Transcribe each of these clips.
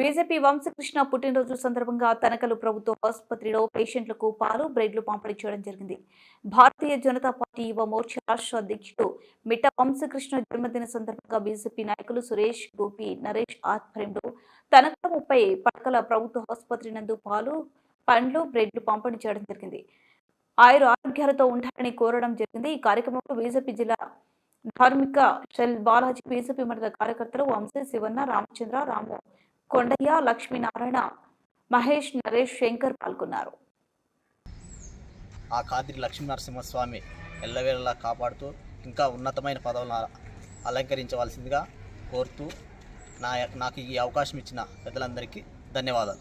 BJP Vamsa Krishna పుట్టినరోజు సందర్భంగా తనకలు ప్రభుత్వ ఆసుపత్రిలో పేషెంట్లకు పాలు బ్రెడ్లు పంపిణీ చేయడం జరిగింది. భారతీయ జనతా పార్టీ యువ మోర్చా రాష్ట్ర అధ్యక్షుడు మిట్ట వంశకృష్ణ జన్మదిన సందర్భంగా బీజేపీ నాయకులు సురేష్ గోపి నరేష్ ఆధ్వర్యంలో తనకల ముప్పై పడకల ప్రభుత్వ ఆసుపత్రి నందు పాలు పండ్లు బ్రెడ్లు పంపిణీ చేయడం జరిగింది. ఆయుర ఆరోగ్యాలతో ఉండాలని కోరడం జరిగింది. ఈ కార్యక్రమంలో బీజేపీ జిల్లా ధార్మిక షెల్ బాలాజీ బీజేపీ మండల కార్యకర్తలు వంశీ శివన్న రామచంద్ర రాము కొండయ్య లక్ష్మీనారాయణ మహేష్ నరేష్ శంకర్ పాల్గొన్నారు. ఆ కాదిరి లక్ష్మీనరసింహస్వామి ఎల్లవేళలా కాపాడుతూ ఇంకా ఉన్నతమైన పదవులను అల- అలంకరించవలసిందిగా కోరుతూ నా నాకు ఈ అవకాశం ఇచ్చిన పెద్దలందరికీ ధన్యవాదాలు.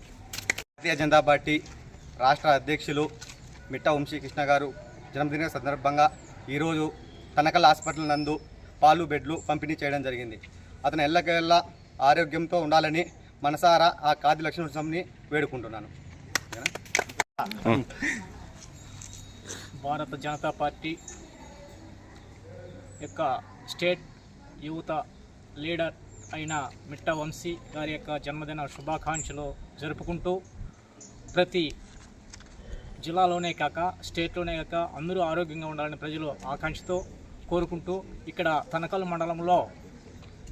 భారతీయ జనతా పార్టీ రాష్ట్ర అధ్యక్షులు మిట్ట వంశీకృష్ణ గారు జన్మదిన సందర్భంగా ఈరోజు తనకల్ హాస్పిటల్ నందు పాలు బెడ్లు పంపిణీ చేయడం జరిగింది. అతను ఎల్లకెల్లా ఆరోగ్యంతో ఉండాలని మనసారా ఆ కాది లక్ష్మణస్వామిని వేడుకుంటున్నాను. భారత జనతా పార్టీ యొక్క స్టేట్ యువత లీడర్ అయిన మిట్ట వంశీ గారి యొక్క జన్మదిన శుభాకాంక్షలు జరుపుకుంటూ ప్రతి జిల్లాలోనే కాక స్టేట్లోనే కాక అందరూ ఆరోగ్యంగా ఉండాలని ప్రజలు ఆకాంక్షతో కోరుకుంటూ ఇక్కడ తనకల్ మండలంలో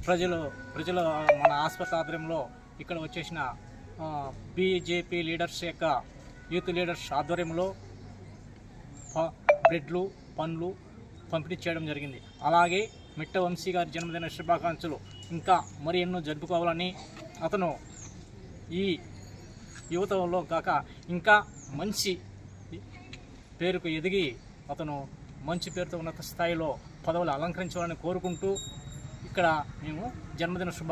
ప్రజలు ప్రజలు మన ఆసుపత్రి ఆధ్వర్యంలో ఇక్కడ వచ్చేసిన బీజేపీ లీడర్స్ యొక్క యూత్ లీడర్స్ ఆధ్వర్యంలో బ్రెడ్లు పండ్లు పంపిణీ చేయడం జరిగింది. అలాగే మిట్ట వంశీ గారి జన్మదిన శుభాకాంక్షలు ఇంకా మరి ఎన్నో జరుపుకోవాలని అతను ఈ యువతలో కాక ఇంకా మంచి పేరుకు ఎదిగి అతను మంచి పేరుతో ఉన్నత స్థాయిలో పదవులు అలంకరించాలని కోరుకుంటూ ఇక్కడ మేము జన్మదిన శుభాకాంక్షలు